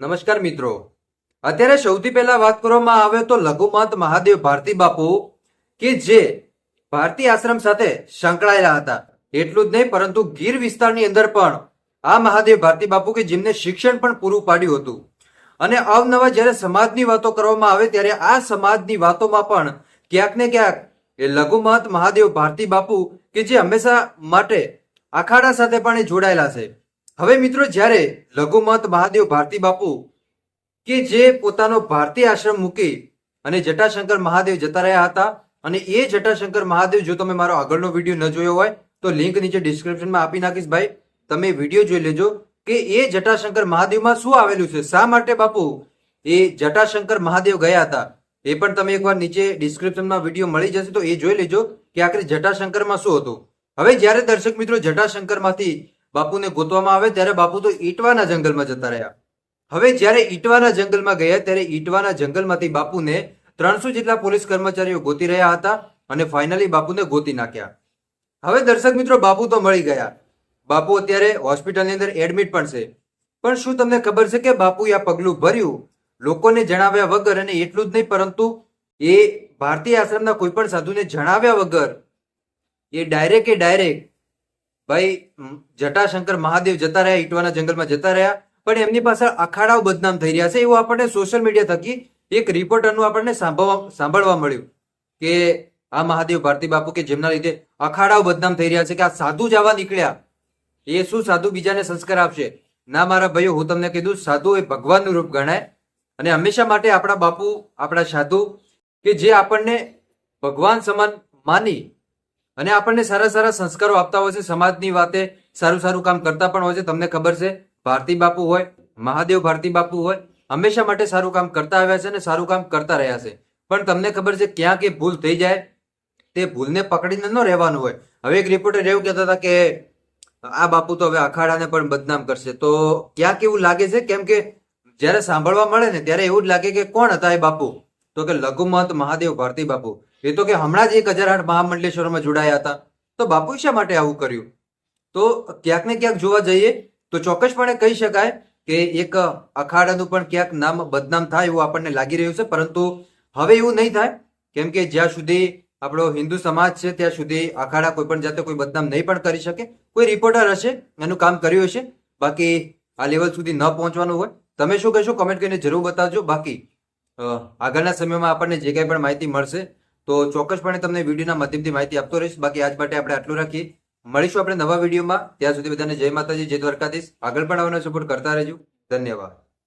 નમસ્કાર મિત્રો. અત્યારે સૌથી પહેલા વાત કરવામાં આવે તો લઘુમંત મહાદેવ ભારતી બાપુ કે જે ભારતી આશ્રમ સાથે સંકળાયેલા હતા. એટલું જ નહીં, પરંતુ ગીર વિસ્તારની અંદર પણ આ મહાદેવ ભારતી બાપુ કે જેમને શિક્ષણ પણ પૂરું પાડ્યું હતું. અને અવનવા જ્યારે સમાજની વાતો કરવામાં આવે ત્યારે આ સમાજની વાતોમાં પણ ક્યાંક ને ક્યાંક એ લઘુમંત મહાદેવ ભારતી બાપુ કે જે હંમેશા માટે અખાડા સાથે પણ જોડાયેલા છે. હવે મિત્રો, જ્યારે લઘુમત મહાદેવ ભારતી બાપુ કે જે પોતાનો ભારતીય આશ્રમ મૂકી અને જટાશંકર મહાદેવ જતા રહ્યા હતા, અને એ જટાશંકર મહાદેવ, જો તમે મારો આગળનો વીડિયો ન જોયો હોય, તો લિંક નીચે ડિસ્ક્રિપ્શનમાં આપી નાખીશ ભાઈ. તમે વીડિયો જોઈ લેજો કે એ જટાશંકર મહાદેવમાં શું આવેલું છે. શા માટે બાપુ? એ જટાશંકર મહાદેવ ગયા હતા. એ પણ તમે એકવાર નીચે ડિસ્ક્રિપ્શનમાં વીડિયો મળી જશે તો એ જોઈ લેજો કે આખરે જટાશંકરમાં શું હતું. હવે જ્યારે દર્શક મિત્રો જટાશંકરમાંથી બાપુને ગોતવામાં આવે ત્યારે બાપુ તો ઈટવાના જંગલમાં જતા રહ્યા. હવે જ્યારે ઈટવાના જંગલમાં ગયા ત્યારે ઈટવાના જંગલમાંથી બાપુને ત્રણસો જેટલા પોલીસ કર્મચારીઓ ગોતી રહ્યા હતા અને ફાઇનલી બાપુને ગોતી નાખ્યા. હવે દર્શક મિત્રો, બાપુ તો મળી ગયા. બાપુ અત્યારે હોસ્પિટલની અંદર એડમિટ પણ છે. પણ શું તમને ખબર છે કે બાપુએ આ પગલું ભર્યું? લોકોને જણાવ્યા વગર અને એટલું જ નહીં, પરંતુ એ ભારતીય આશ્રમના કોઈ પણ સાધુને જણાવ્યા વગર એ ડાયરેક્ટ એ ડાયરેક્ટ ભાઈ જટાશંકર મહાદેવ જતા રહ્યા, ઈટવાના જંગલમાં જતા રહ્યા, પણ એમની પાછળ અખાડાઓ બદનામ થઈ રહ્યા છે. એવું આપણને સોશિયલ મીડિયા થકી એક રિપોર્ટરનું આપણને સાંભળવા સાંભળવા મળ્યું કે આ મહાદેવ ભારતી બાપુ કે જેમના લીધે અખાડાઓ બદનામ થઈ રહ્યા છે કે આ સાધુ જ આવા નીકળ્યા. એ શું સાધુ બીજાને સંસ્કાર આપશે. ના મારા ભાઈઓ, હું તમને કીધું, સાધુ એ ભગવાનનું રૂપ ગણાય. અને હંમેશા માટે આપણા બાપુ, આપણા સાધુ કે જે આપણને ભગવાન સમાન માની અને આપણને સારા સારા સંસ્કારો આપતા હોય છે. સમાજની વાતે સારું સારું કામ કરતા પણ હોય છે. તમને ખબર છે, ભારતી બાપુ હોય, મહાદેવ ભારતી બાપુ હોય, હંમેશા માટે સારું કામ કરતા આવ્યા છે અને સારું કામ કરતા રહ્યા છે. પણ તમને ખબર છે, ક્યાં કે ભૂલ થઈ જાય, તે ભૂલને પકડીને ન રહેવાનું હોય. હવે એક રિપોર્ટર એવું કહેતા હતા કે, આ બાપુ તો હવે અખાડાને પણ બદનામ કરશે. તો ક્યાંક એવું લાગે છે? કેમ કે જ્યારે સાંભળવા મળે ને ત્યારે એવું જ લાગે કે કોણ હતા એ બાપુ? તો કે લઘુમત મહાદેવ ભારતી બાપુ. એ તો કે હમણાં જ એક હજાર આઠ મહામંડલેશ્વરમાં જોડાયા હતા. તો બાપુ શા માટે આવું કર્યું? તો ક્યાંક ને ક્યાંક જોવા જઈએ તો ચોક્કસપણે કહી શકાય કે એક અખાડાનું પણ ક્યાંક નામ બદનામ થાય એવું આપણને લાગી રહ્યું છે, પરંતુ હવે એવું નહીં થાય. કેમ કે જ્યાં સુધી આપણો હિન્દુ સમાજ છે, ત્યાં સુધી અખાડા કોઈ પણ જાતે કોઈ બદનામ નહીં પણ કરી શકે. કોઈ રિપોર્ટર હશે, એનું કામ કર્યું હશે. બાકી આ લેવલ સુધી ન પહોંચવાનું હોય. તમે શું કહેશો? કમેન્ટ કરીને જરૂર બતાવજો. બાકી આગળના સમયમાં આપણને જે કાંઈ પણ માહિતી મળશે તો ચોક્કસપણે તમને વિડીયોના માધ્યમથી માહિતી આપતો રહીશ. બાકી આજ માટે આપણે આટલું રાખીએ. મળીશું આપણે નવા વિડીયોમાં. ત્યાં સુધી બધાને જય માતાજી, જય દ્વારકાધીશ. આગળ પણ આવવાનો સપોર્ટ કરતા રહેજો. ધન્યવાદ.